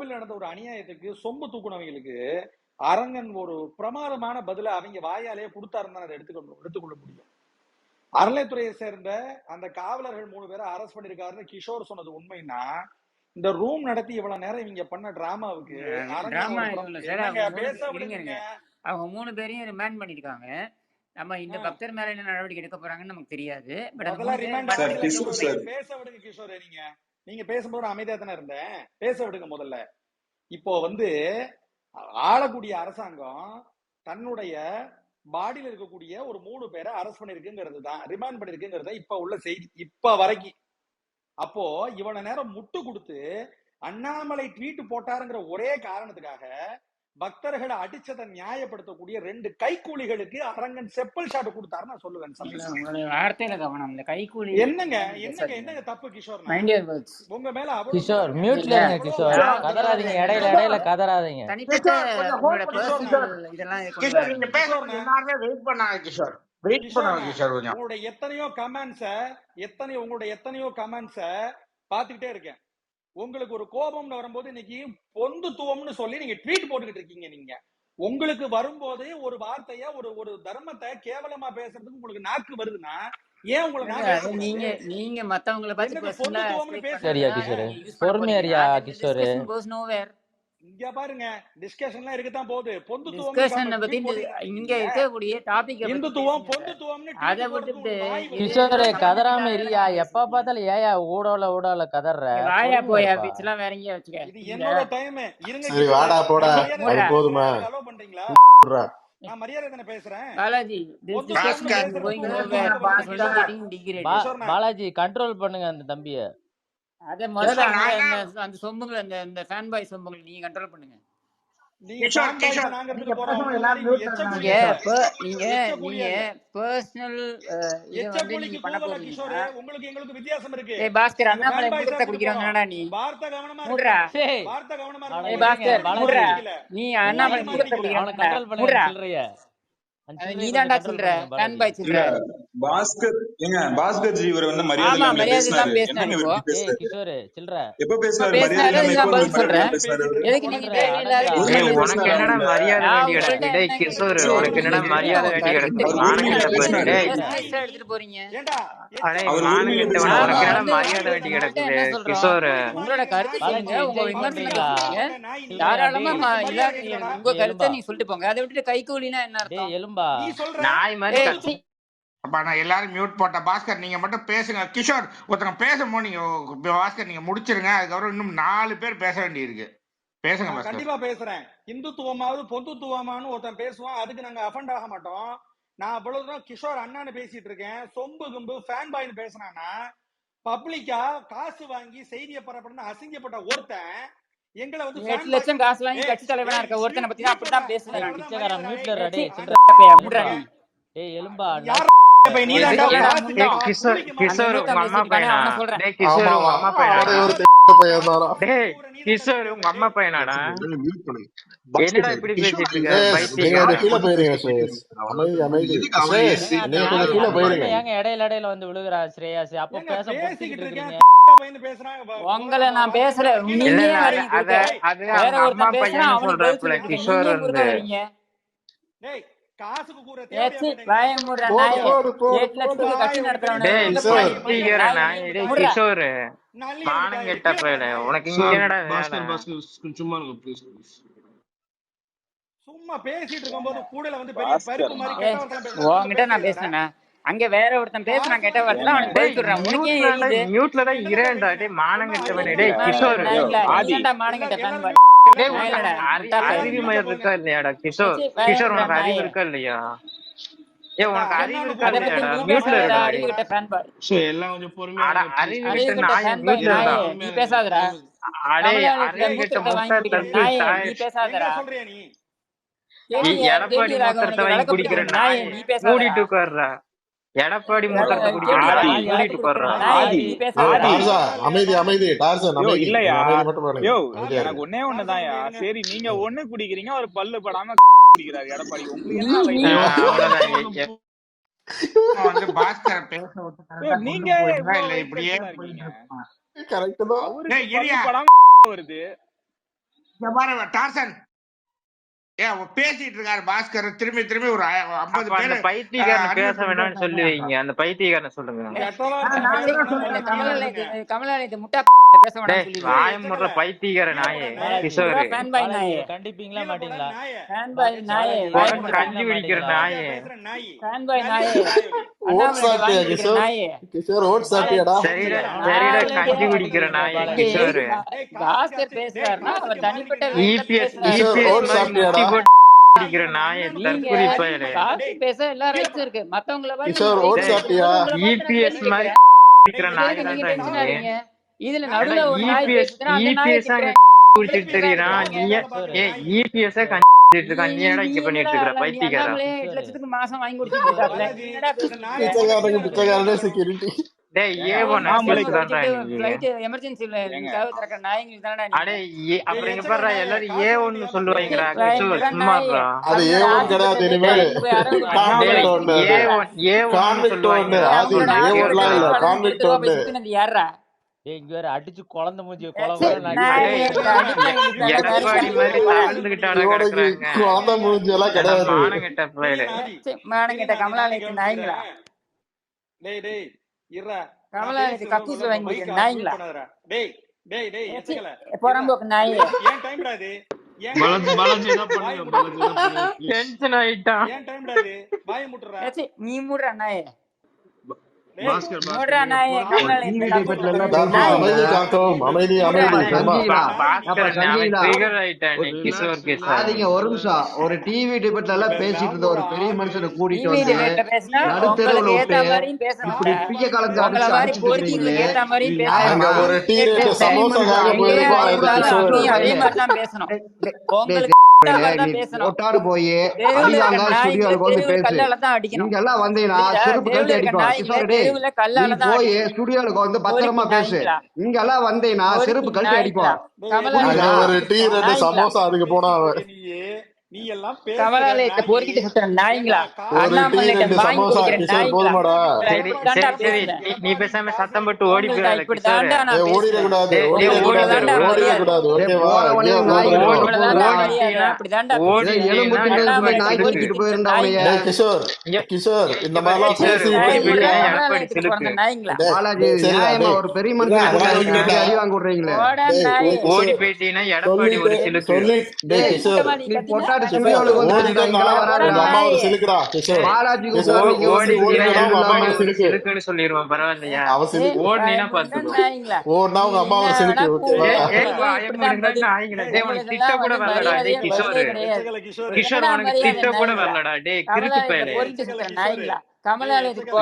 கோவில் நடந்த ஒரு அநியாயத்துக்கு சொம்பு தூக்குனவங்களுக்கு அரங்கன் ஒரு பிரமாதமான பதில அவங்க வாயாலேயே கொடுத்தாருன்னு தான் அதை எடுத்துக்கொள்ள எடுத்துக்கொள்ள முடியும். அறநிலைத்துறையை சேர்ந்த அந்த காவலர்கள் மூணு பேரை அரெஸ்ட் பண்ணிருக்காருன்னு கிஷோர் சொன்னது உண்மைன்னா இந்த ரூம் நடத்தி இவ்வளவு நேரம் இவங்க பண்ண டிராமாவுக்கு அவங்க பேச மூணு விடுங்க. இருங்க அவங்க மூணு பேரையும் ரிமாண்ட் பண்ணிருக்காங்க. நம்ம இந்த. பக்தர் மேல என்ன நடவடிக்கை எடுக்க போறாங்கன்னு நமக்கு தெரியாது. பட் பேச விடுங்க கிஷோர் நீங்க. நீங்க பேசும்போது நான் அமைதியா தானே இருந்தேன். பேச விடுங்க முதல்ல. இப்போ வந்து ஆளக்கூடிய அரசாங்கம் தன்னுடைய பாடியில இருக்கக்கூடிய ஒரு மூணு பேரை அரெஸ்ட் பண்ணிருக்குங்கிறது தான். ரிமாண்ட் பண்ணிருக்குங்கிறது தான் இப்ப உள்ள செய்தி. இப்ப வரைக்கும். அப்போ இவ்வளவு நேரம் முட்டு கொடுத்து அண்ணாமலை ட்வீட் போட்டாருங்கிற ஒரே காரணத்துக்காக பக்தர்களை அடிச்சதை நியாயப்படுத்தக்கூடிய ரெண்டு கைக்கூலிகளுக்கு அரங்கன் செப்பல் ஷாட் கொடுத்தாரு நான் சொல்லுவேன் வார்த்தையில கவனம் இந்த கைக்கூலி என்னங்க என்னங்க என்னங்க தப்பு கிஷோர் மைண்ட் யுவர் வேர்ட்ஸ் உங்க மேல கிஷோர் மியூட்ல கிஷோர். கதறாதீங்க இடையில இடையில கதறாதீங்க. இதெல்லாம் நீங்க பேசுறது கிஷோர்ண்ணே எல்லாருமே வெயிட் பண்ணாங்க கிஷோர். வெயிட் பண்ணுங்க கிஷோர் கொஞ்சம். உங்களுடைய எத்தனையோ கமெண்ட்ஸ எத்தனையோ உங்களுடைய எத்தனையோ கமெண்ட்ஸ பாத்துக்கிட்டே இருக்கேன். உங்களுக்கு ஒரு கோபம்னு வரும்போது இன்னைக்கு பொந்துத்துவம்னு சொல்லி நீங்க ட்வீட் போட்டுக்கிட்டு இருக்கீங்க நீங்க. உங்களுக்கு வரும்போது ஒரு வார்த்தைய ஒரு ஒரு தர்மத்தை கேவலமா பேசுறதுக்கு உங்களுக்கு நாக்கு வருதுன்னா ஏன் உங்களை இல்ல நாக்கு அது நீங்க நீங்க மத்தவங்கள பொந்துத்துவம்னு ஸ்ட்ரைக் சரியா பேசுறீங்க பண்றதுக்காக கிஷோர். இங்க பாருங்க டிஸ்கஷன்லாம் இருக்கத்தான் போகுது. பொந்துத்துவம்னு டிஸ்கஷனை பத்தி இங்க இருக்கக்கூடிய பத்தி இந்துத்துவம் பொந்துத்துவம்னு அதை விட்டுட்டு கிஷோர் கதறாம இல்லாத எப்ப பார்த்தாலும் ஏயா ஊடால ஊடால கதற வாயா போயா இருப்பா. பீச்லாம் வேற எங்கேயா வச்சுக்க. இது என்னோட டைம் இருங்க சரி வாடா போடா. அது போதுமா? அலோ பண்றீங்களா? விட்றா. நான் மரியாதை தானே பேசுறேன்? பாலாஜி பாலாஜி கண்ட்ரோல் பண்ணுங்க அந்த தம்பிய. அத முதல்ல அந்த நான் அந்த அந்த சொம்புங்களை அந்த அந்த ஃபேன் பாய் சொம்புங்களை நீங்க கண்ட்ரோல் பண்ணுங்க. நீங்க நாங்க பர்சனல் இதை வந்து நீங்க பண்ண போறீங்கன்னா உங்களுக்கு எங்களுக்கு வித்தியாசம் இருக்கு. ஏய் பாஸ்கர் நாங்க அண்ணாமலை என்னடா நீ? வார்த்தை கவனமா மூடுறா. கவனமா ஏய் பாஸ்கர் மூடுறா. நீ அண்ணாமலை குடிக்கிறவங்க கண்ட்ரோல் மூடுறா. சொல்ற. ஃபேன் பாய் சொல்ற பாஸ்கர் ஏங்க பாஸ்கர் ஜி இவர் வந்து மரியாதை இல்லாம பேசினாரு. என்னங்க இவர் பேசுறாரு? கிஷோர் எப்ப மரியாதை இல்லாம பதில் சொல்றேன் எதுக்கு நீங்க உனக்கு என்னடா மரியாதை வேண்டி கிடக்கு டேய் கிஷோர் உனக்கு என்னடா மரியாதை வேண்டி கிடக்கு நீங்க டேய் பர்சனலிஸ்டா எடுத்துட்டு போறீங்க? ஏண்டா? அடே உனக்கு நாங்க என்னடா மரியாதை வேண்டி கிடக்குது கிஷோர். உங்களோட கருத்து பாலாஜி சொல்லுங்க. உங்க சில்லறையா தாராளமா இல்ல உங்க கருத்தை எலும்பா நீ சொல்லிட்டு போங்க. அதை விட்டுட்டு கைகூலினா என்ன அர்த்தம் எலும்பா நீ சொல்ற? நாய் மாதிரி அப்ப நான் எல்லாரும் மியூட் போட்டேன். பாஸ்கர் நீங்க மட்டும் பேசுங்க. கிஷோர் ஒருத்தங்க பேசும்போது நீங்க பாஸ்கர் நீங்க முடிச்சிருங்க. அதுக்கப்புறம் இன்னும் நாலு பேர் பேச வேண்டியிருக்கு. பேசுங்க நான் பாஸ்கர். கண்டிப்பா பேசுறேன். இந்துத்துவமாவது பொந்துத்துவமானு ஒருத்தன் பேசுவான். அதுக்கு நாங்க அஃபண்ட் ஆக மாட்டோம். நான் அவ்வளவு தூரம் கிஷோர் அண்ணான்னு பேசிட்டு இருக்கேன். சொம்பு கும்பு ஃபேன் பாய்னு பேசினானா பப்ளிக்கா காசு வாங்கி செய்தியை பரப்பணும்னு அசிங்கப்பட்ட ஒருத்தன் எங்களை வந்து எட்டு லட்சம் காசு வாங்கி கட்சி தலைவனா இருக்க ஒருத்தனை பத்தி மியூட் அப்படிதான் நான் அதனாலதான் பிச்சைக்காரன் மியூட்ல முடுறா டேய் எலும்பா நான் நீ கிஷோர் கிஷோர் அம்மா பையனா டேய் கிஷோர் அம்மா பையனாடா டேய் கிஷோர் உங்க அம்மா பையனாடா? மியூட் பண்ணுங்க என்னடா இப்படி பேசிட்டு இருக்க? ஸ்ரேயஸ் நீங்க பைத்தியக்காரா கொஞ்சம் கீழே போயிருங்க ஸ்ரேயஸ் அமைதி அமைதி. ஸ்ரேயஸ் ஏங்க அந்த நீங்க கொஞ்சம் நாய் கீழே அந்த போயிருங்க. நாய் ஏங்க இடையில இடையில வந்து விழுகுறா ஸ்ரேயாஸ் அப்ப ஏங்க பேச பொறுத்துக்கிட்டு பேசிக்கிட்டு இருக்கேன் இருக்கீங்க பையனு பேசுறான் வ- உங்களை முதல்ல நான் பேசுற இல்ல நீங்க இல்ல ஏன் அது வரீங்க அது குறுக்க அது வேற அவங்க அம்மா ஒருத்தன் பேசுறான் பையன்னு அவனுக்கு பதில் சொல்றாப்புல சொல்லிட்டு இருக்கீங்க கிஷோர் நீங்க குறுக்க வந்து. வரீங்க டேய் காசுக்கு நாயே. உனக்கு சும்மா சும்மா பேசிட்டு இருக்கும்போது கூடல வந்து பெரிய பருப்பு பாஸ்கர் மாதிரி ஏய் கெட்ட வார்த்தை பேசுறா உன்கிட்ட நான் பேசினேன்னா அங்க வேற ஒருத்தன் பேசுறான் கெட்ட வார்த்தை அவனுக்கு பதில் சொல்றான் உனக்கே மியூட்ல தான் இரேன்டா டேய் மானம் சும்மா கெட்டவனே. அறிவு டேய் கிஷோர். நான் ஆதி. தான்டா மானம் அறிவு இருக்கா இல்லையாடா? கிஷோர் கிஷோர் உனக்கு அறிவு இருக்கா இல்லையா? ஏ உனக்கு அறிவு இருக்கா இல்லையாடா? நீ மியூட்ல பேசாதடா இருடா எல்லாம் கொஞ்சம் பொறுமையா அறிவு கெட்ட நாய மியூட்ல இருடா நீ பேசாதடா. அடே அறிவு கெட்ட முட்டை தப்பி நாயே நீ பேசாதடா. எடப்பாடி வாங்கி குடிக்கிற நாயே மூடிட்டு உட்கார்றா. எடப்பாடி மூத்திரத்தை அமைதி அமைதி டார்சன் யோ அமைதி இல்லையா? யோ எனக்கு ஒன்னே ஒண்ணுதான்யா சரி நீங்க. ஒண்ணு குடிக்கிறீங்க ஒரு பல்லு படாம குடிக்கிறாரு எடப்பாடி. உங்களுக்கு வந்து பாஸ்கரை பேச நீங்க இல்ல இப்படியே கரெக்ட் தான். வருது. டார்சன். பேசிட்டு இருக்காரு பாஸ்கர் திரும்பி திரும்பி ஒரு ஐம்பது பேர் பைத்தியக்காரனை பேச வேணாம்னு சொல்லி வைங்க அந்த பைத்தியக்காரனை சொல்லுங்க கமலாலயத்து கமலாலயத்து முட்டா பேச சொல்லி வாய முடுற பைத்தியக்கார நாயே கிஷோர் ஃபேன் பாய் நாயே கண்டிப்பீங்களா மாட்டீங்களா ஃபேன் பாய் நாயே உனக்கு கஞ்சி குடிக்கிற நாயே ஃபேன் பாய் நாயே ஓட் சாப்பிட்டியா கிஷோர் நாயே கிஷோர் ஓட் சாப்பிட்டியாடா சரிடா சரிடா கஞ்சி குடிக்கிற நாயே கிஷோர் பாஸ்கர் பேசுறாருன்னா அவர் தனிப்பட்ட இபிஎஸ் இபிஎஸ் ஓட் சாப்பிட்டியாடா? நாயே பேச எல்லா இருக்கு. மத்தவங்கள இபிஎஸ் மாதிரி நாய் ஆவீங்க. இதுல நடுவுல ஒரு நாய் இபிஎஸ் பேசுதுன்னா அந்த நாயை அங்க திட்டுறேன். குடிச்சிட்டு தெரியறான் நீ இபிஎஸ் இருக்கான் நீ என்னடா இங்க பண்ணிட்டு இருக்கிற பைத்தியக்காரா? அண்ணாமலையே எட்டு லட்சத்துக்கு மாசம் வாங்கி கொடுத்துட்டு இருக்காப்ல. நீ என்னடா பேசுற? பிச்சைக்காரனுக்கு பிச்சைக்காரனே செக்யூரிட்டி emergency-ல கதவு திறக்கிற நாய்ங்களுக்கு தானடா? அடே பாரு எல்லாரும் ஏ ஒன்னு சொல்லுவாங்கடா சும்மாடா அது ஏ ஒன் கிடையாது இனிமேல் கான்வெக்ட் ஒண்ணு ஏ ஒன் ஏ ஒன்னு கான்வெக்ட் ஒண்ணு சொல்லுவாங்க அது ஏ ஒன்லாம் இல்ல கான்வெக்ட் இங்க வேற அடிச்சு குழந்தை மூஞ்சி குழந்தை மூஞ்சி எல்லாம் கிடையாது. மானங்கிட்ட கமலாலயத்து நாய்ங்களா? டேய் டேய் இருடா கமலாலயத்து கக்கூஸ்ல வாங்கி குடிக்கிற நாய்ங்களா டேய் டேய் டேய் எச்சக்கல புறம்போக்கு நாயே. ஏன் டைம்டா இது? ஏன் பாலாஜி பாலாஜி என்ன பண்ணுங்க? பாலாஜி என்ன பண்ணுங்க? please. டென்ஷன் ஆயிட்டான். ஏன் டைம்டா இது? வாய முட்டுறா ஏச்சி, நீ மூடுறா நாயே. ஒரு நிமிஷம். ஒரு டிவி டிபேட்ல எல்லாம் பேசிட்டு இருந்த ஒரு பெரிய மனுஷனை கூட்டிட்டு டிவி வந்து நடுத்தெருவுல இப்படி பிய கலந்து அடிச்சு ஒட்டாடு போய் ஸ்டுடியோவுக்கு வந்து பேசு. கல்லால தான் அடிக்கணும். இங்க எல்லாம் வந்தீங்கன்னா? செருப்பு இருக்க அடிப்போம். நாய்க்கு கிஷோர் டேய் தெருவுல நீ போய் வந்து பத்திரமா பேசு. எல்லாம் வந்தீங்கன்னா செருப்பு நாய்ங்களா? அடிப்போம். ஒரு டீ ரெண்டு? சமோசா அதுக்கு போனா நீ எல்லாம் கமலாலயத்தை நாயி. பொறுக்கிட்டு சுத்துற நாய்ங்களா? போதுமாடா. நீ- பேசாம சத்தம் போட்டு ஓடி கிஷோர் கிஷோர் இந்த மாதிரிலாம். ஒரு பெரிய மனுஷன் ஓடி. போயிட்டீங்கன்னா எடப்பாடி ஒரு சொல்லிட்டு கிஷோர் ஸ்டுடியோவுக்கு வந்து வந்து ஓடினா சொல்லிடுவான் பரவாயில்லையா? பாத்துக்கோ நாய்ங்களா? ஓடினா உங்க அம்மா ஒரு சிலுக்கு திட்ட கூட வந்து வரலடா, மரியாதையே கிஷோர். கிஷோர் உனக்கு திட்ட கூட? வரலடா. டேய் கிறுக்கு பயலே? கமலாலயத்துக்கு.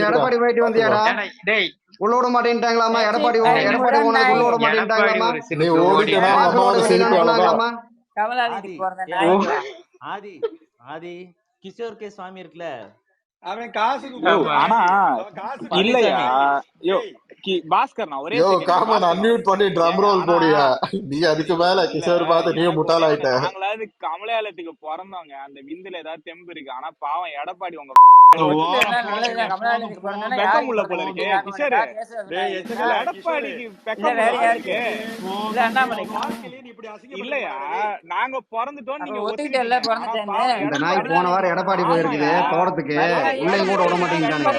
எடப்பாடி மாதிரி ஒண்ணு உள்ள விட மாட்டேன்ட்டாங்களாமா? எடப்பாடி எடப்பாடி உள்ள விட மாட்டேன்ட்டாங்களாமா? ஆதி ஆதி கிஷோர் கே சுவாமி இருக்குல்ல? அவன் போறான். ஆனா இல்லையா? யோ பாஸ்கர் நான் ஒரே யோ காமன் அன்மியூட் பண்ணி ட்ரம் ரோல் போடியா நீ அதுக்கு மேல கிஷோர் பார்த்து நீ முட்டாளாயிட்ட நாங்களாவது கமலாலயத்துக்கு பிறந்தவங்க. அந்த விந்துல ஏதாவது தெம்பு இருக்கு. ஆனா பாவம் எடப்பாடி உங்க பிறந்த போல இருக்கு. கிஷோரு. எடப்பாடிக்கு இல்ல இல்ல அசிங்கப்படுத்த இல்லையா. நாங்க பிறந்துட்டோம் நீங்க இந்த எடப்பாடி நாய் போன வாரம் எடப்பாடி போயிருக்குது. தோட்டத்துக்கு. உள்ளேயும் கூட விட மாட்டேங்கிறானுங்க.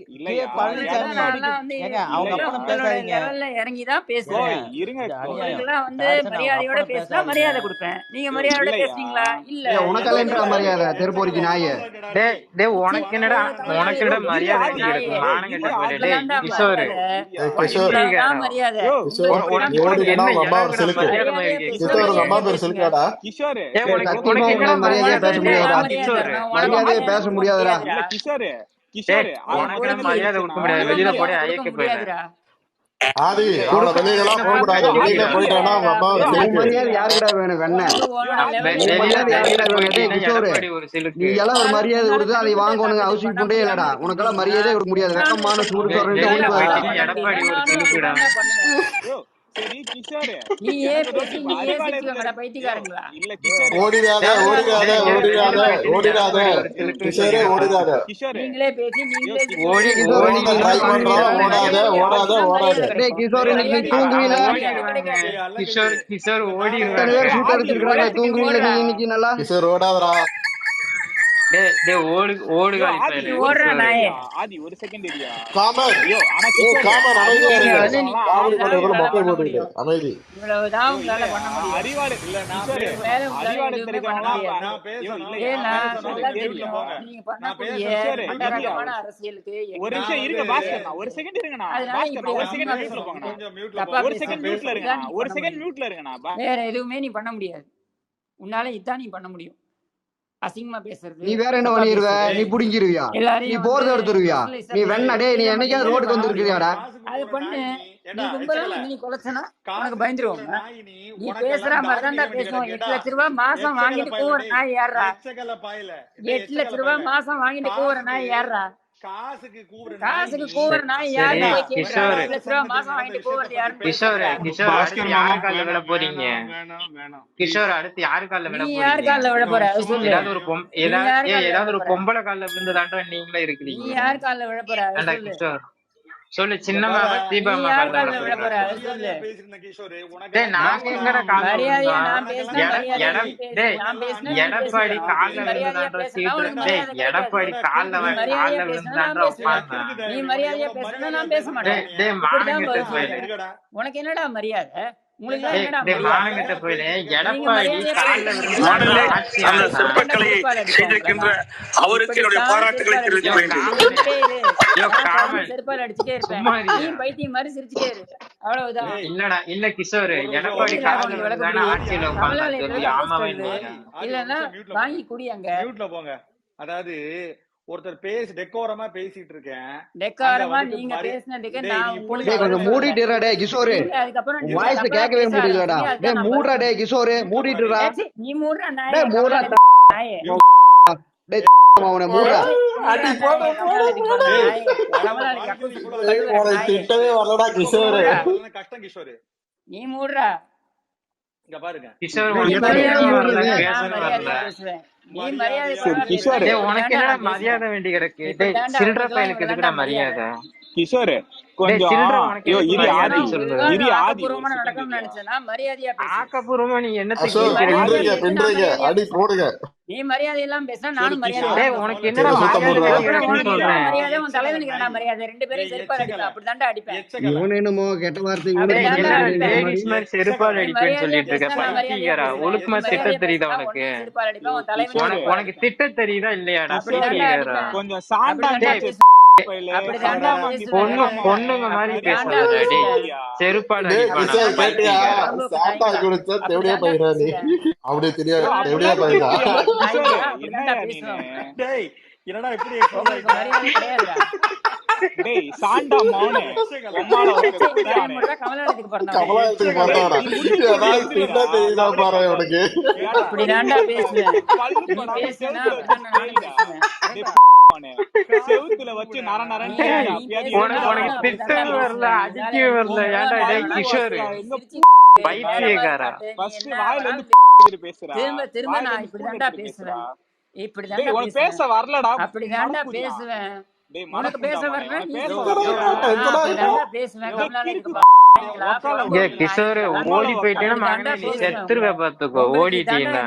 உங்களுக்கு அதே மாதிரி தான் இல்லையா? பதில் கிஷோர் கிடைக்கும். இல்லையா பழனிசாமி நான்லாம் வந்து ஏங்க, அவங்க இல்லையா? அப்பனும் உங்களோட பேசாதீங்க. level ல இறங்கி தான் ப்ரோ பேசுறேன் இருங்க இது bro. அநியாயம். உங்களுக்கெல்லாம் வந்து டார்ச்சர் மரியாதையோட அவங்க பேசினா அப்பனும் மரியாதை பேசாதீங்க. கொடுப்பேன். நீங்க மரியாதையோட இல்லையா? பேசுறீங்களா? இல்ல. ஏய், உனக்கெல்லாம் என்னடா மரியாதை? தெருப்பொறிக்கு நாயே. டேய் டேய் உனக்கு என்னடா உனக்கு என்னடா மரியாதை உனக்கு உனக்கு உனக்கு மரியாதையா பேச முடியாதுடா உனக்கு மரியாதை வெளியில ஆதி அவன வெளியிலலாம் போக கூடாது வெளியில போயிட்டானா அவங்க அம்மா மரியாதை வேணும் வெண்ண வெளியில மரியாதை நீ எல்லாம் ஒரு மரியாதை கொடுத்து அதை வாங்கணுங்க அவசியம் கொண்டே இல்லடா. உனக்கெல்லாம் மரியாதையே கொடுக்க முடியாது. வெக்கமான சூடு சரி கிஷோர் நீ ஏன் எனக்கு பேசி இப்ப நீ ஏன் அறிவாலயத்துல சிரிச்சுக்கோங்கடா யோ, பைத்தியக்காரங்களா? இல்ல கிஷோர் ஓடிடாத ஓடிடாத ஓடிடாத ஓடிடாத. கிஷோரே ஓடிடாத. கிஷோர் நீங்களே பேசி நீங்களே யோ, ஓடி சிரிச்சு கிஷோர் ஓட இன்னைக்கு ட்ரை என்ன பண்றோம் பண்ணுவீங்க ஓடாத ஓடாத ஓடாத. டேய் கிஷோர் இன்னைக்கு நீ தூங்குவீல கிஷோர் கிஷோர் இத்தனை ஓடிடுவாரு பேர் ஷூட் அடிச்சிருக்காங்க? தூங்குவீல நீ இன்னைக்கு நல்லா கிஷோர் ஓடாதடா. அமைதி. ஒரு நிமிஷம் இருங்க பாஸ்கர்ண்ணா ஒரு செகண்ட் இருங்கண்ணா இப்படி ஒரு செகண்ட் மியூட்ல. போங்கண்ணா. கொஞ்சம் மியூட்ல தப்பா ஒரு செகண்ட் மியூட்ல இருங்கண்ணா. ஒரு செகண்ட் மியூட்ல இருங்கண்ணா வேற எதுவுமே நீ பண்ண முடியாது. உன்னால இதான் நீ பண்ண முடியும். அசிங்கமா பேசுறது. நீ வேற என்ன பண்ணிருவ? நீ புடிங்கிருவியா? நீ வந்து எடுத்துருவியா? நீ வெண்ண டேய் நீ நீங்க என்னைக்காவது ரோடுக்கு வந்திருக்கியாடா அது பண்ணு நீ கும்பலா நீ கொலைச்சனா? உனக்கு பயந்துருவாங்க நாய் நீ பேசுற தாடி பேசுவோம். எட்டு லட்ச ரூபாய் மாசம் வாங்கிட்டு டேய், நாய் பாயல எட்டு லட்ச ரூபாய் மாசம் வாங்கிட்டு கூவுற நாய் யாரா காசுக்கு கூவுற யாரு? கிஷோர். மாசம் வாங்கிட்டு கூவுறது யாருன்னு கிஷோர்? கிஷோர் பாஸ்கர் யாரு மாமா கால்ல விழ போறீங்க? கிஷோர் அடுத்து யாரு கால்ல விழ நீ யார் போறீங்க? கால்ல விழ போற? அது சொல்லு. ஏதாவது ஒரு பொம் ஏதாவது யார் ஒரு பொம்பளை கால்ல விழுந்ததாட்டம் நீங்களே நீ இருக்கிறீங்க. யார் கால்ல விழ போற? கிஷோர்? சொல்லு பேசினா நீ எடப்பாடி மரியாதையா விழுந்தான்ற சீட்டு? எடப்பாடி பேசினா நான் விழுந்தான்ற பேசுவேன் உட்கார்ந்தேன் நீ மரியாதையா பேசினா நான் பேச மாட்டேன். உனக்கு என்னடா மரியாதை? சிறப்பாக செய்திருக்கின்ற அவருக்கு என்னுடைய பாராட்டுகளை நீ இருயா பைத்தியம் மாதிரி சிரிச்சுட்டே இரு. அவ்வளவுதான். இல்லடா இல்ல கிஷோர்? எடப்பாடி ஆட்சியில இல்லன்னா வாங்கி அதாவது ஒருத்தர் பேசி டெக்கோரமா பேசிட்டு இருக்கேன் டெக்காரமா நீங்க பேசினதுக்கு நான் கொஞ்சம் பதில் மூடிட்டு சொல்றேன். இருடா டேய் கிஷோரு. வாய்ஸ் கேட்கவே முடியலடா. டேய் நான் பதில் டேய் கிஷோரு மூடிட்டுடா நீ மூடுற நாயே டேய் அவனை அடி போட திட்டவே வரலடா கிஷோர். கஷ்டம் கிஷோர். நீ மூடுறா இங்க பாருங்க. கிஷோர் கொஞ்சம் ஆக்கப்பூர்வமா செகண்ட் நடக்கணும்னு இரியா நினைச்சேன்னா மரியாதையா பேசு. ஆக்கப்பூர்வமா நீ என்னத்துக்கு அசோக் இருக்கிற பின்றீங்க பின்றீங்க அடி போடுங்க. நீ மரியாதை எல்லாம் பேசினா நானும் மரியாதை உனக்கு. என்னடா மரியாதை என்ன உன் தலைவனுக்கு என்ன மரியாதை? ரெண்டு பேரும் செருப்பால் அடிப்பேன். எச்சக்கல. அப்படிதான்டா அடிப்பேன் இவன் என்னமோ கெட்ட வார்த்தை செருப்பால் அடிப்பேன்னு சொல்லிட்டு இருக்க. ஒழுக்கமா திட்ட தெரியுதா உனக்கு? உனக்கு திட்ட தெரியுதா இல்லையாடா? அடிப்பேன். கொஞ்சம் சாண்டா பொண்ணுங்க மாதிரி பேசாதடா செருப்பால் அப்படியே தெரியாது ஐயோ, தெவடியா அப்படிலாம் பையனா பேசுறியா கிஷோர் நாய்களா அப்படி தாண்டா என்னையா நீனு பேசுவோம் டேய் என்னடா இப்படி டேய் சாண்டா மௌனே. கமலாலயத்துக்கு திட்ட தெரியுதா பாரு உனக்கு. தாண்டா பேசுவேன். பேசுனா செவுத்துல வச்சு நர உனக்கு வரல நீ வரல ஏன்டா டேய் கிஷோர்? பைத்தியக்காரா? ஃபர்ஸ்ட் என்ன வாயில வேணாலும் இருந்து பேசுறா திரும்ப திரும்ப வாயில நான் இருந்து இப்படி பேசுவேன். உனக்கு பேச வரலடா. அப்படி பேசுவேன். உனக்கு பேச வரல? பேசுவேன். கிஷோர் ஓடி போயிட்டேன்னா செத்துருவ பாத்துக்கோ. என்னோட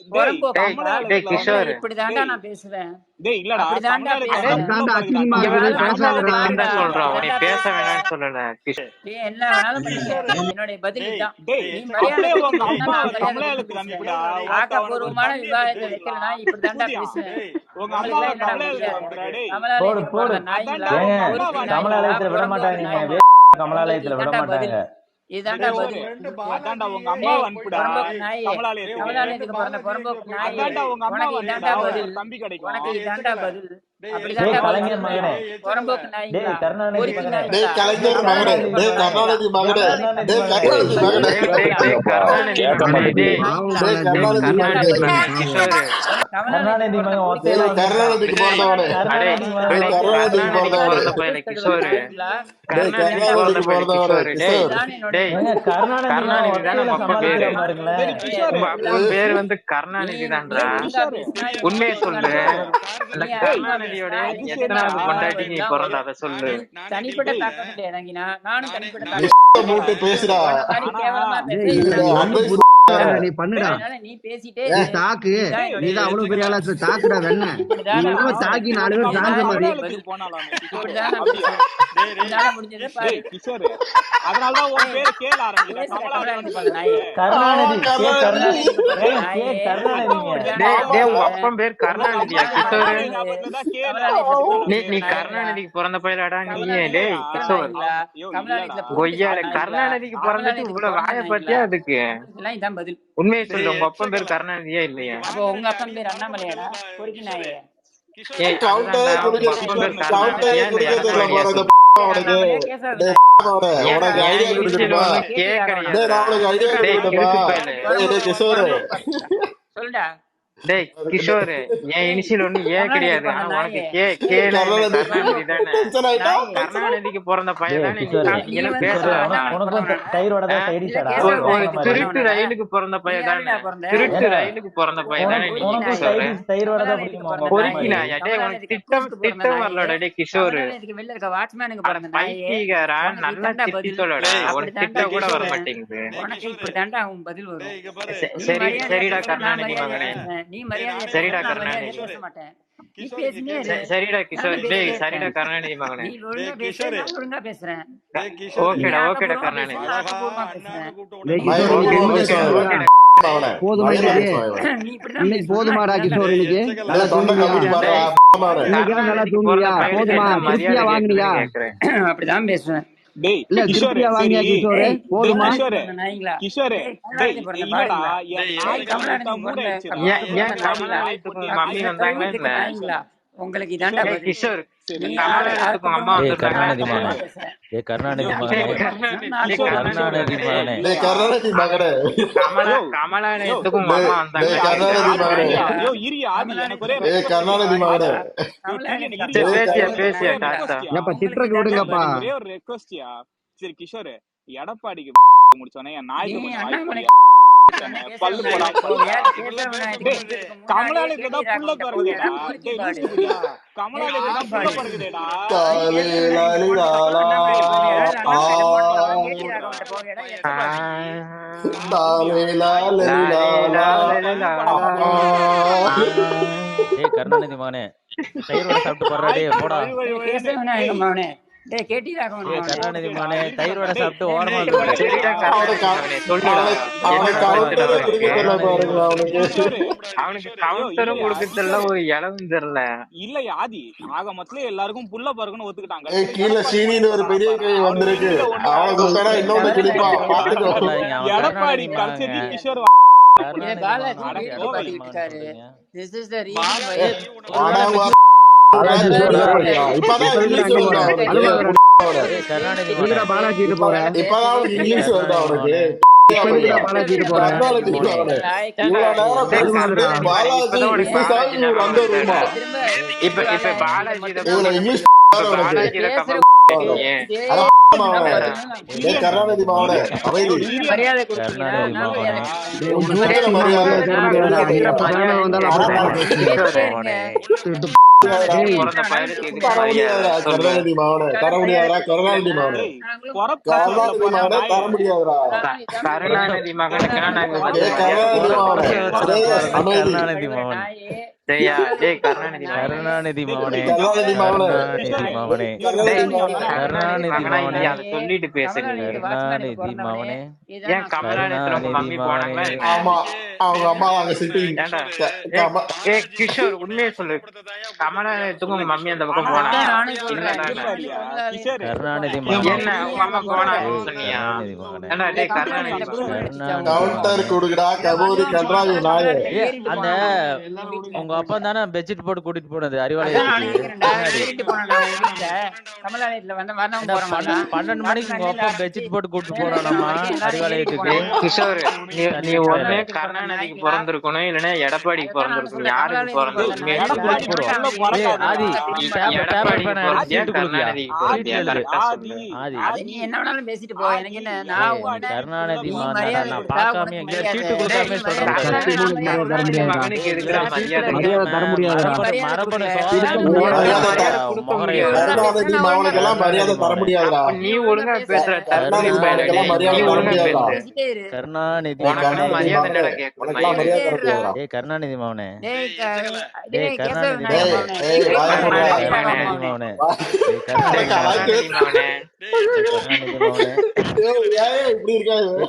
டேய் உன் பதிலு உனக்கு கமலாலயத்துக்கு கடவுளே பிறந்த நீ புறம்போக்கு எப்படியா நாய்ங்களா நீ பொறுக்கி பேசின கடவுளே நாய்ங்களா உனக்கு ஆப்பு டேய் கமலாலயத்துக்கு அதான்டா உங்க அம்மா இதாண்டா அனுப்புடா பதில். தம்பி கிடைக்கும். உனக்கு இதாண்டா பதில். பேர் வந்து கருணாநிதி தான்டா உண்மையை சொல்லு கருணாநிதியோட எத்தனாவது கொண்டாட்டி நீ பிறந்த? அதை சொல்லு. தனிப்பட்ட தாக்கம் இல்லை இறங்கினா நானும் தனிப்பட்ட தாக்கம் மூட்டை நீ பண்ணுடா. நீ பேசிட்டே. தாக்கு. என்னுடைய நீதான் அவ்வளவு பெரிய ஆளா தாக்குடா வெண்ண நீ தாக்கி நாலு பேர் தாங்க மாதிரி. தான் நீ நீ. கருணாநிதிக்கு பிறந்த பையலாடா நீ டேய். கிஷோர். கொய்யால? கருணாநிதிக்கு பிறந்துட்டு இவ்வளவு வாய? பத்தியா அதுக்கு? பதில். உண்மையை சொல்லு உங்க அப்பன் பேர் கருணாநிதியா இல்லையா? அப்போ உங்க அப்பன் பேர் அண்ணாமலையாடா? பொறுக்கி நாயே சொல்லுடா. டேய் கிஷோர் என் இனிஷியல் ஒண்ணு ஏ கிடையாது. ஆனா உனக்கு கே கருணாநிதி தானே. ஆயிட்டா? கருணாநிதிக்கு பிறந்த பையன் தானே. கிஷோர். நீ என்ன நீ பேச வந்து வேணாம் அண்ணா- உனக்கும் த- தயிரோட தான் சைடு சாடா இல்ல, ஒரு ஒரு கேசவ திருட்டு ரயிலுக்கு பிறந்த பையன் தானே? திருட்டு? ரயிலுக்கு பிறந்த பையன் தானே நீ. உனக்கும் கிஷோர் சைடு தயிரோட தான் பிடிக்குமா? உங்க அப்பா பொறுக்கினா? டேய் உனக்கு திட்டம் திட்டம் வரலடா டேய் கிஷோர். வெளில இருக்க வாட்ச்மேனுக்கு பிறந்த உனக்கு நல்லா திட்டி பதில். சொல்லடா உனக்கு திட்டம் கூட வர. மாட்டேங்குது. உனக்கு இப்படித்தான்டா அவன் பதில் வரும். சரி, சரிடா கருணாநிதி மகனே. நீ மரியாதையா சரிடா கருணாநிதி. பேச மாட்டேன் நீ பேசினே சரிடா கிஷோர். டேய் சரிடா. கருணாநிதி மகனே. நீ ஒழுங்கா பேசு, நான் ஒழுங்கா பேசுறேன். ஓகேடா ஓகேடா கருணாநிதி. மரியாதை. போதுமாடா கிஷோர். இன்னைக்கு நல்லா தூங்குறியா? போதுமா திருப்தியா மரியாதை வாங்குனியா? அப்படிதான் பேசுவேன். டேய் கிஷோர் சரி போதுமா? கிஷோர் டேய் இல்லடா? என் நாய் கம்முட்டா மூட கமலாலயத்துக்கும் மம்மி வந்தாங்களா? உங்களுக்கு பதில். கிஷோர். சரி, கிஷோர் எடப்பாடிக்கு முடிச்சோனே என் நாய்க்கு பல்லு கருணாநிதி மகனே சாப்பிட்டு போடுறா டேய் போடா. டேய் கேட்டி ஏய் கருணாநிதி சாப்பிட்டு ஓரமா என்ன கவுண்டரே பிரச்சனை கொடுக்க தெரியல அவனுக்கு கவுண்டரும் ஒரு இல்ல ஆதி ஆக மொத்தத்துல எல்லாருக்கும் புள்ள பிறகுன்னு ஒத்துக்கிட்டாங்க கீழே சீனின்னு ஒரு பெரிய கை வந்திருக்கு அவனை இன்னொன்னு எடப்பாடி. கிஷோர் பாலாஜி பாலாஜி போற இப்பதான் இங்கிலீஷ் வருது அவனுக்கு கருணாநிதி மாவனே அமைதி மரியாதை கருணாநிதி மாவனே தர கருணாநிதி மாவனே. கருணாநிதி மாவனே. தர கருணாநிதி நாங்க கருணாநிதி மாவனே. கருணாநிதி கருணாநிதி மகன் கருணாநிதி மகனே கருணாநிதி மகனே. சொல்லிட்டு பேசுங்க கருணாநிதி மகனே ஏன் மம்மி? ஆமா அவங்க அம்மா அங்க சிட்டிங். ஏன்டா? ஏ கிஷோர் உண்மையை சொல்லு. உங்க மம்மி அந்த பக்கம் கிஷோர் கருணாநிதி என்ன உங்க அம்மா சொன்னியா? கவுண்டர் கொடுக்குடா கன்றாவி நாயே. அந்த உங்க அப்பா தானே பெட்ஷீட் போட்டு கூட்டிட்டு போனது போறோம்டா பன்னெண்டு பன்னெண்டு மணிக்கு உங்க அப்பா பெட்ஷீட் போட்டு கூட்டிட்டு போனானாமா அறிவாலயத்துக்கு கிஷோர் நீ ஒண்ணு கருணாநிதிக்கு பிறந்திருக்கணும் இல்லைன்னா எடப்பாடிக்கு பிறந்திருக்கணும். யாருக்கு பிறந்திருக்கீங்க என்ன வேணாலும் பேசிட்டு போ. எனக்கு என்ன நான் ஏய் ஒண்ணு கருணாநிதி நான் பார்க்காம சீட்டு கொடுக்காம சொல்றேன். பாரு கருணாநிதி நீ ஒழுங்கா பேசுற கருணாநிதி மவனே கருணாநிதி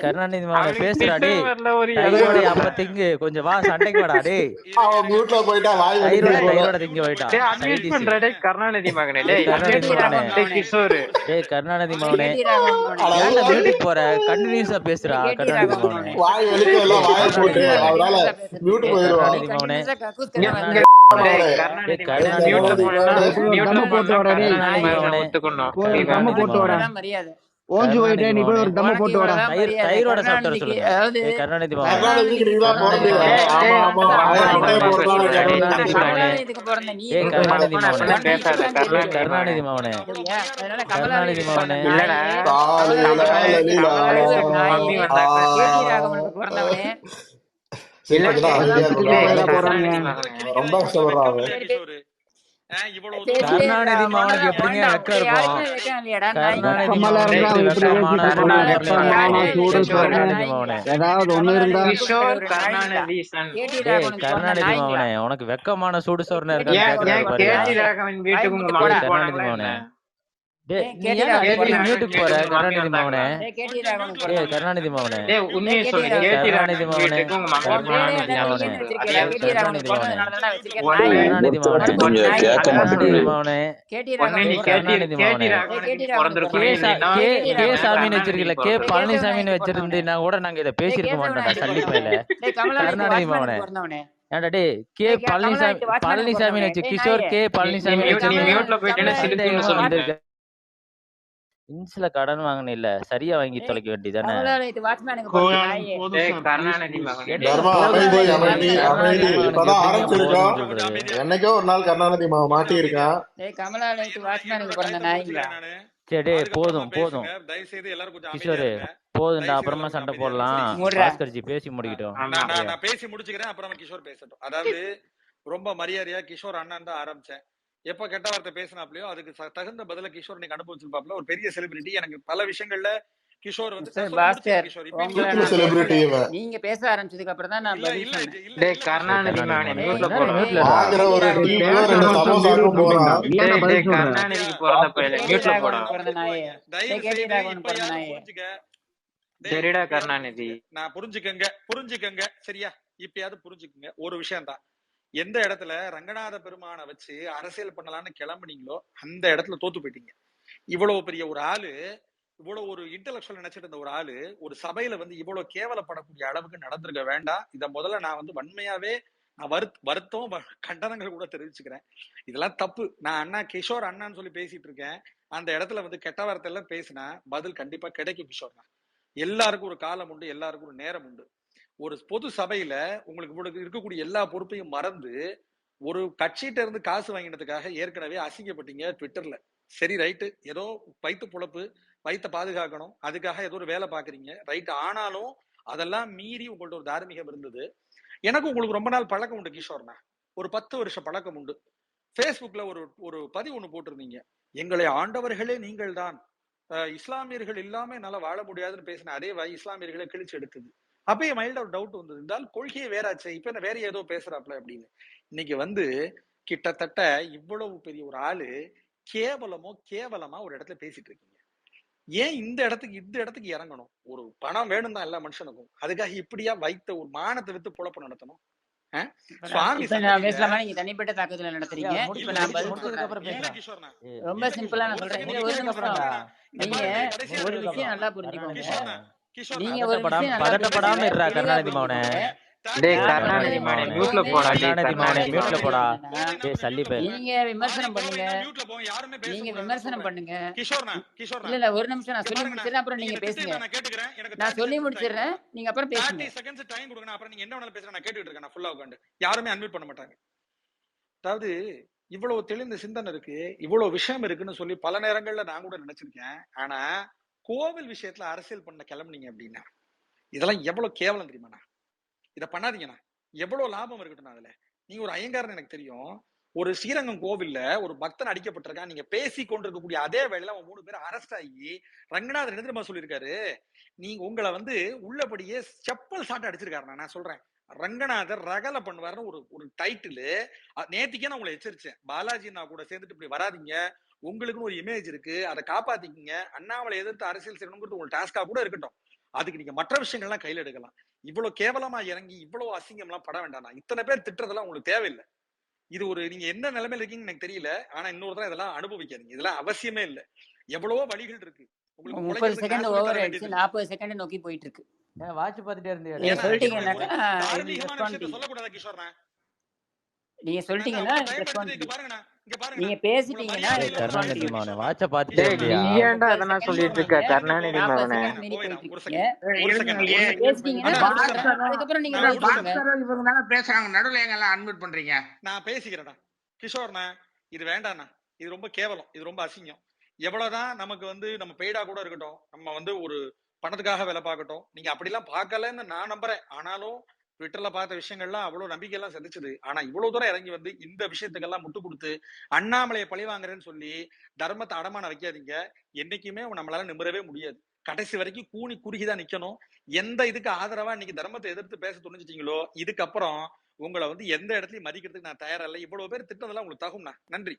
கருணாநிதி மவனே மகனே. எழுபது அப்ப திங்கு. கொஞ்சம் வா சண்டைக்கு வாடா டேய். அவன் மியூட்ல போயிட்டா வாய் தைரோட தைரோட திங்க போயிட்டா. டேய் பண்ற கருணாநிதி மகனே டேய். கருணாநிதி கிஷோர். கருணாநிதி ஏன்டா போற? கண்டினியூஸா கேடி கருணாநிதி அவனே வாய் எல்லாம் போட்டு மியூட் போயிடுவான். கருணாநிதி மகனே. மவனே நீ மரியாதை. ஓஞ்சு போயிட்டே நீ போய் மவனே ஒரு தம்ம போட்டு வாடா. தயிரோட சாப்பிட்டு சொல்லுங்க. அதாவது கருணாநிதி மவனே நீ கருணாநிதி மவனே கருணாநிதி அதனால கமலாலயத்துக்கு காலையில பிறந்த நாயே கருணாநிதி லீலா மகனே ரொம்ப கஷ்டப்படுறாங்க. உனக்கு வெக்கமான சூடு சொரணை இருக்கான்னு கருணாநிதி மவனே கருணாநிதி வீட்டுக்கு மவனே கே பழனிசாமின்னு வச்சிருந்தீங்கன்னா கூட நாங்க இதை மாட்டோம்டா விநாயகத்துக்கு சல்லிப்பையில. கருணாநிதி மவனே ஏன்டா டேய் கே பழனிசாமி பிறந்தவனே வச்சு கிஷோர் கே நீ நீ இன்ஸ்ல கடன் வாங்கின இல்ல சரியா வாங்கி தொலைக்க வேண்டியதானே என்னைக்கோ ஒரு நாள் கருணாநிதி மாட்டி இருக்கான் சரி டேய் போதும் போதும். கிஷோரு போதும்டா அப்புறமா சண்டை போடலாம். பாஸ்கர்ஜி பேசி முடிக்கட்டும்? நான் பேசி முடிச்சுக்கிறேன் அப்புறமா கிஷோர் பேசட்டும். அதாவது ரொம்ப மரியாதையா கிஷோர் அண்ணன் தான் ஆரம்பிச்சேன். எப்ப கெட்ட வார்த்தை பேசினாப்லயோ அதுக்கு தகுந்த பதில கிஷோர் நீங்க அனுபவிச்சிருப்பாப்ல ஒரு பெரிய செலிபிரிட்டி எனக்கு பல விஷயங்கள்ல கிஷோர் வந்து நீங்க பேச ஆரம்பிச்சதுக்கு அப்புறம் தான் நான் இல்ல இல்ல கருணாநிதி மியூட்ல கருணாநிதிக்கு பிறந்த பையல மியூட்ல கருணாநிதி நான் புரிஞ்சுக்கங்க புரிஞ்சுக்கங்க சரியா இப்பயாவது புரிஞ்சுக்கங்க ஒரு விஷயம் தான் எந்த இடத்துல ரங்கநாத பெருமானை வச்சு அரசியல் பண்ணலாம்னு கிளம்புனீங்களோ அந்த இடத்துல தோத்து போயிட்டீங்க. இவ்வளவு பெரிய ஒரு ஆளு இவ்வளவு ஒரு இன்டலெக்சுவல் நினைச்சிட்டு இருந்த ஒரு ஆளு ஒரு சபையில வந்து இவ்வளவு கேவலப்படக்கூடிய அளவுக்கு நடந்திருக்க வேண்டாம். இத முதல்ல நான் வந்து வன்மையாவே நான் வருத் வருத்தம் வ- கண்டனங்கள் கூட தெரிவிச்சுக்கிறேன். இதெல்லாம் தப்பு. நான் அண்ணா கிஷோர் அண்ணான்னு சொல்லி பேசிட்டு இருக்கேன். அந்த இடத்துல வந்து கெட்ட வார்த்தை எல்லாம் பேசினா பதில் கண்டிப்பா கிடைக்கும் கிஷோர் எல்லாருக்கும் ஒரு காலம் உண்டு எல்லாருக்கும் ஒரு நேரம் உண்டு. ஒரு பொது சபையில உங்களுக்கு இவ்வளவு இருக்கக்கூடிய எல்லா பொறுப்பையும் மறந்து ஒரு கட்சிகிட்ட இருந்து காசு வாங்கினதுக்காக ஏற்கனவே அசிங்கப்பட்டீங்க ட்விட்டர்ல. சரி ரைட்டு. ஏதோ வயிற்று பொழப்பு வயிற்ற பாதுகாக்கணும். அதுக்காக ஏதோ ஒரு வேலை பாக்குறீங்க. ரைட்டு. ஆனாலும் அதெல்லாம் மீறி உங்கள்ட்ட ஒரு தார்மீகம் இருந்தது. எனக்கு உங்களுக்கு ரொம்ப நாள் பழக்கம் உண்டு கிஷோர்னா. ஒரு பத்து வருஷ பழக்கம் உண்டு. ஃபேஸ்புக்ல ஒரு ஒரு பதிவு ஒன்று போட்டிருந்தீங்க. எங்களை ஆண்டவர்களே நீங்கள் தான் இஸ்லாமியர்கள் இல்லாம என்னால வாழ முடியாதுன்னு பேசின அதே வாய் இஸ்லாமியர்களை கிழிச்சு எடுக்குது அப்பயே மைல்டா ஒரு டவுட் வந்தது. இருந்தால் கொள்கையே வேறாச்சே. இப்ப என்ன வேற ஏதோ பேசுறாப்ல அப்படின்னு. இன்னைக்கு வந்து கிட்டத்தட்ட இவ்வளவு பெரிய ஒரு ஆளு கேவலமோ கேவலமா ஒரு இடத்துல பேசிட்டு இருக்கீங்க. ஏன் இந்த இடத்துக்கு இந்த இடத்துக்கு இறங்கணும்? ஒரு பணம் வேணும் தான் எல்லா மனுஷனுக்கும். அதுக்காக இப்படியா வைத்த ஒரு மானத்தை வித்து பொழப்பு நடத்தணும்? தனிப்பட்ட தாக்குதல் நடத்துறீங்க. ரொம்ப சிம்பிளா நான் சொல்றேன். ஒரு விஷயம் நல்லா புரிஞ்சுக்கோங்க. நீங்க ஒரு பதட்டப்படாம இருடா கருணாநிதி மவனே. புரிஞ்சுக்கோங்க டேய் நான் கருணாநிதி வந்து மானே மியூட்ல போடா டேய் கருணாநிதி மாவனே கருணாநிதி மியூட்ல மானே போடா. என்னன்னா, டேய் சல்லி பே நீங்க விமர்சனம் பண்ணுங்க. மியூட்ல போங்க யாருமே பேச நீங்க விமர்சனம் பண்ணுங்க. கிஷோர்ண்ணா கிஷோர்ண்ணா இல்ல இல்ல ஒரு நிமிஷம் நான் இங்க சொல்லி பாருங்கண்ணா. முடிச்சிடுறேன் அப்புறம் நீங்க நீங்க இந்த பேசுங்க. திட்டத்தை நான் கேட்டுக்கிறேன். எனக்கு நான் 30 சொல்லி முடிச்சிடுறேன். நீங்க அப்புறம் பேசுங்க. செகண்ட்ஸ் டைம் கொடுங்க அப்புறம் நீங்க என்ன வேணாலும் பேசுங்க. நான் கேட்டுட்டு இருக்கேன். நான் ஃபுல்லா உட்காந்து யாருமே அன்மியூட் பண்ண மாட்டாங்க. அதாவது இவ்வளவு தெளிந்த சிந்தனை இருக்கு. இவ்வளவு விஷயம் இருக்குன்னு சொல்லி பல நேரங்கள்ல நான் கூட நினைச்சிருக்கேன். ஆனா கோவில் விஷயத்துல அரசியல் பண்ண கிளம்புனீங்க அப்படின்னா இதெல்லாம் எவ்வளவு கேவலம் தெரியுமாண்ணா இதை பண்ணாதீங்கண்ணா எவ்வளவு லாபம் இருக்கட்டும் அதுல. நீங்க ஒரு ஐயங்காரன் எனக்கு தெரியும். ஒரு ஸ்ரீரங்கம் கோவில்ல ஒரு பக்தன் அடிக்கப்பட்டிருக்கான். நீங்க பேசி கொண்டிருக்கக்கூடிய அதே வேளையில அவன் மூணு பேர் அரெஸ்ட் ஆகி ரங்கநாதன் என்ன சொல்லியிருக்காரு? நீங்க உங்களை வந்து உள்ளபடியே செப்பல் சாட்டை அடிச்சிருக்காரு நான் சொல்றேன். ரங்கநாதர் ரகல பண்ணுவாருன்னு ஒரு ஒரு டைட்டில் நேத்திக்கே நான் உங்களை எச்சரிச்சேன். பாலாஜி நான் கூட சேர்ந்துட்டு இப்படி வராதீங்க. உங்களுக்குன்னு ஒரு இமேஜ் இருக்கு அதை காப்பாத்திக்கிங்க. அண்ணாமலை எதிர்த்து அரசியல் செய்யணுங்கிறது உங்களுக்கு டாஸ்கா கூட இருக்கட்டும். அதுக்கு நீங்க மற்ற விஷயங்கள்லாம் கையில எடுக்கலாம். இவ்வளவு கேவலமா இறங்கி இவ்வளவு அசிங்கம் எல்லாம் பட வேண்டாம் இத்தனை பேர் திட்டுறதெல்லாம் உங்களுக்கு தேவையில்லை. இது ஒரு நீங்க என்ன நிலைமையில இருக்கீங்கன்னு எனக்கு தெரியல. ஆனா இன்னொரு தடவை இதெல்லாம் அனுபவிக்காதீங்க. இதெல்லாம் அவசியமே இல்லை. எவ்வளவோ வழிகள் இருக்கு. உங்களுக்கு முப்பது செகண்ட் ஓவர் ஆயிடுச்சு நாற்பது செகண்ட் நோக்கி போயிட்டு இருக்கு வாட்ச் பார்த்துட்டே ஏன்னா சொல்லிட்டீங்கன்னாக்கா. சொல்லக்கூடாதா கிஷோர்ண்ணா? நீங்க நான் சொல்லிட்டீங்கன்னா நீங்க பேசிட்டீங்கன்னா கருணாநிதி மாவனே வாட்ச பாத்துட்டே நீ ஏன்டா அதெல்லாம் சொல்லிட்டு இருக்க? கருணாநிதி அதுக்கப்புறம் நீங்க பேசுறாங்க. நடுவுல எங்க எல்லாம் அன்மியூட் பண்றீங்க? நான் பேசிக்கிறேன்டா. கிஷோர்ண்ணா இது வேண்டாண்ணா. இது ரொம்ப கேவலம். இது ரொம்ப அசிங்கம். எவ்வளவுதான் நமக்கு வந்து நம்ம பெய்டா கூட இருக்கட்டும் நம்ம வந்து ஒரு பணத்துக்காக வேலை பார்க்கட்டும் நீங்க அப்படிலாம் பார்க்கலன்னு நான் நம்புறேன். ஆனாலும் ட்விட்டர்ல பார்த்த விஷயங்கள்லாம் அவ்வளவு நம்பிக்கை எல்லாம் சந்திச்சது. ஆனா இவ்வளவு தூரம் இறங்கி வந்து இந்த விஷயத்துக்கெல்லாம் முட்டு கொடுத்து அண்ணாமலையை பழி வாங்குறேன்னு சொல்லி தர்மத்தை அடமான வைக்காதீங்க. என்னைக்குமே நம்மளால நிமிரவே முடியாது. கடைசி வரைக்கும் கூனி குறுகிதான் நிக்கணும். எந்த இதுக்கு ஆதரவா இன்னைக்கு தர்மத்தை எதிர்த்து பேச துணிஞ்சிட்டீங்களோ இதுக்கப்புறம் உங்களை வந்து எந்த இடத்துலயும் மதிக்கிறதுக்கு நான் தயாரா இல்லை இவ்வளவு பேர் திட்டதெல்லாம் உங்களுக்கு தகும்ண்ணா. நன்றி.